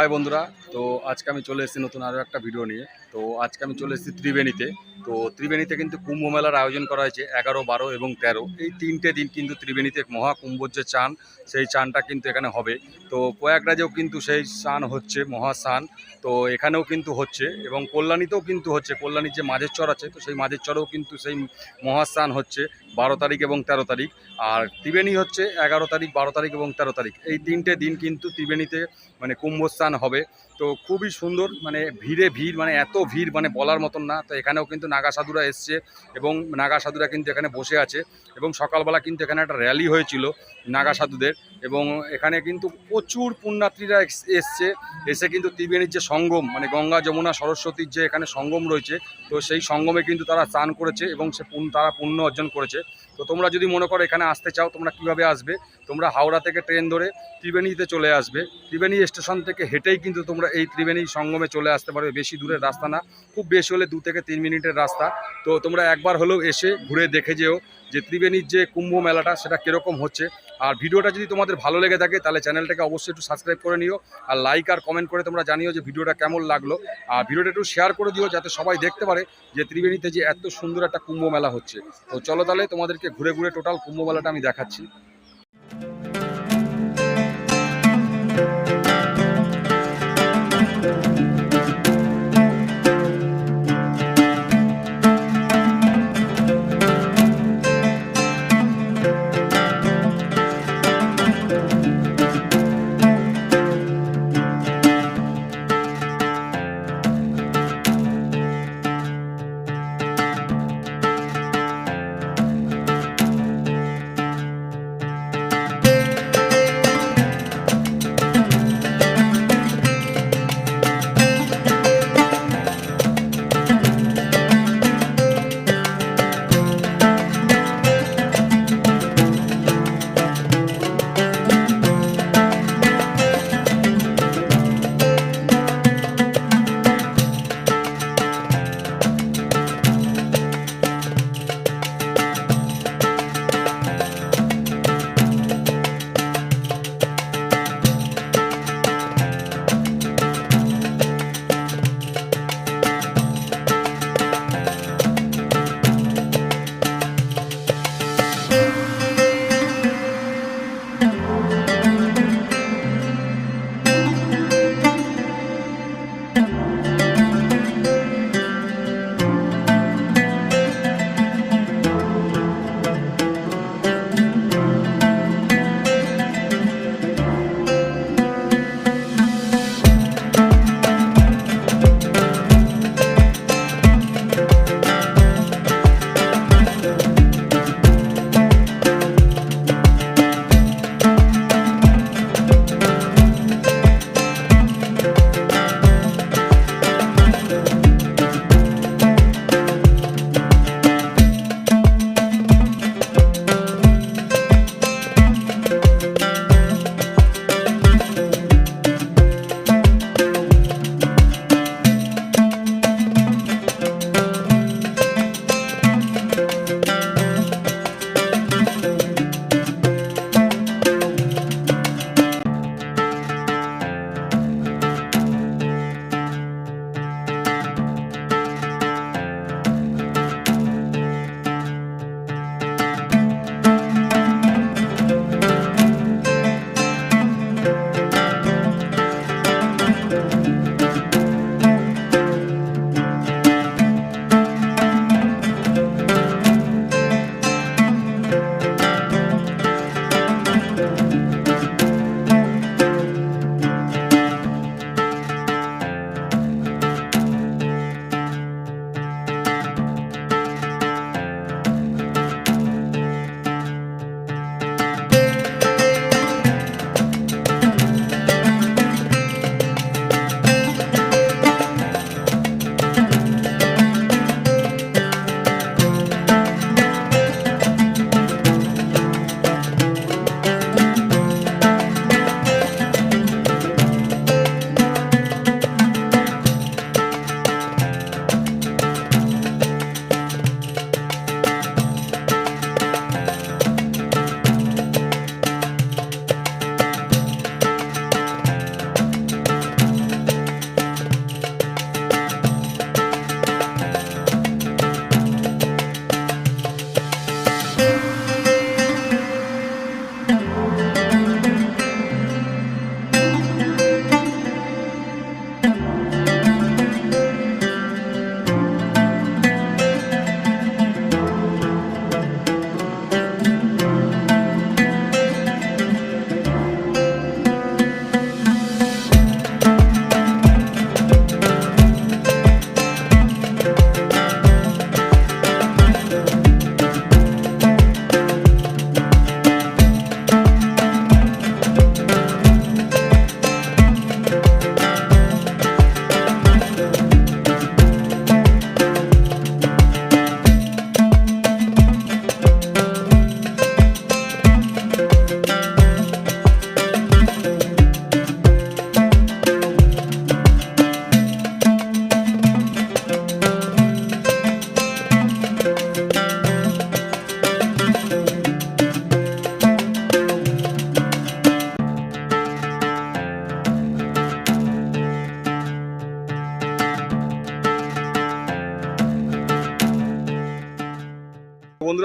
High বন্ধুরা, তো আজকে আমি চলে এসেছি নতুন আরও একটা ভিডিও নিয়ে। তো আজকে আমি চলে এসেছি ত্রিবেণীতে। তো ত্রিবেণীতে কিন্তু কুম্ভ মেলার আয়োজন করা হয়েছে, এগারো, বারো এবং তেরো। এই তিনটে দিন কিন্তু ত্রিবেণীতে মহাকুম্ভর যে চান, সেই চানটা কিন্তু এখানে হবে। তো প্রয়াগরাজেও কিন্তু সেই স্নান হচ্ছে, মহাস্নান। তো এখানেও কিন্তু হচ্ছে এবং কল্যাণীতেও কিন্তু হচ্ছে। কল্যাণীর যে মাঝের চর আছে, তো সেই মাঝের চরেও কিন্তু সেই মহাস্নান হচ্ছে, বারো তারিখ এবং তেরো তারিখ। আর ত্রিবেণী হচ্ছে এগারো তারিখ, বারো তারিখ এবং তেরো তারিখ। এই তিনটে দিন কিন্তু ত্রিবেণীতে মানে কুম্ভস্থান হবে। তো খুবই সুন্দর মানে ভিড়ে ভিড় মানে এত ভিড় মানে বলার মতন না। তো এখানেও কিন্তু নাগা সাধুরা এসছে এবং নাগা সাধুরা কিন্তু এখানে বসে আছে এবং সকালবেলা কিন্তু এখানে একটা র্যালি হয়েছিল নাগা সাধুদের এবং এখানে কিন্তু প্রচুর পুণ্যার্থীরা এস- এসছে। এসে কিন্তু ত্রিবেণীর যে সঙ্গম মানে গঙ্গা, যমুনা, সরস্বতীর যে এখানে সঙ্গম রয়েছে, তো সেই সঙ্গমে কিন্তু তারা স্নান করেছে এবং সে তারা পুণ্য অর্জন করেছে। তো তোমরা যদি মনে করো এখানে আসতে চাও, তোমরা কীভাবে আসবে? তোমরা হাওড়া থেকে ট্রেন ধরে ত্রিবেণীতে চলে আসবে। ত্রিবেণী স্টেশন থেকে হেঁটেই কিন্তু তোমরা এই ত্রিবেণী সঙ্গমে চলে আসতে পারবে। বেশি দূরের রাস্তা না, খুব বেশি হলে দু থেকে তিন মিনিটের রাস্তা। তো তোমরা একবার হলেও এসে ঘুরে দেখে যেও। যে ত্রিবেণীর যে কুম্ভ মেলাটা, সেটা কীরকম হচ্ছে। আর ভিডিওটা যদি তোমাদের ভালো লেগে থাকে, তাহলে চ্যানেলটাকে অবশ্যই একটু সাবস্ক্রাইব করে নিও। আর লাইক আর কমেন্ট করে তোমরা জানিও যে ভিডিওটা কেমন লাগল। আর ভিডিওটা একটু শেয়ার করে দিও, যাতে সবাই দেখতে পারে যে ত্রিবেণীতে যে এত সুন্দর একটা কুম্ভ মেলা হচ্ছে। তো চলো তাহলে তোমাদেরকে ঘুরে ঘুরে টোটাল কুম্ভ মেলাটা আমি দেখাচ্ছি।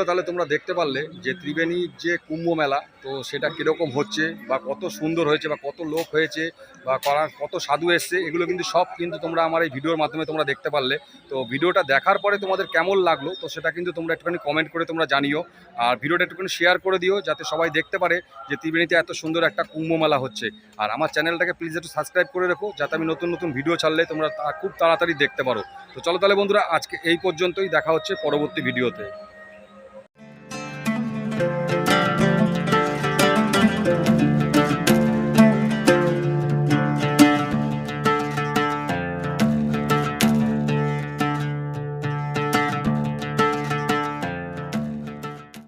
বন্ধুরা তাহলে তোমরা দেখতে পারলে যে ত্রিবেণীর যে কুম্ভ মেলা, তো সেটা কীরকম হচ্ছে বা কত সুন্দর হয়েছে বা কত লোক হয়েছে বা কত সাধু এসছে, এগুলো কিন্তু সব কিন্তু তোমরা আমার এই ভিডিওর মাধ্যমে তোমরা দেখতে পারলে। তো ভিডিওটা দেখার পরে তোমাদের কেমন লাগল, তো সেটা কিন্তু তোমরা একটুখানি কমেন্ট করে তোমরা জানিও। আর ভিডিওটা একটুখানি শেয়ার করে দিও, যাতে সবাই দেখতে পারে যে ত্রিবেণীতে এত সুন্দর একটা কুম্ভ মেলা হচ্ছে। আর আমার চ্যানেলটাকে প্লিজ একটু সাবস্ক্রাইব করে রেখো, যাতে আমি নতুন নতুন ভিডিও ছাড়লে তোমরা খুব তাড়াতাড়ি দেখতে পারো। তো চলো তাহলে বন্ধুরা, আজকে এই পর্যন্তই, দেখা হচ্ছে পরবর্তী ভিডিওতে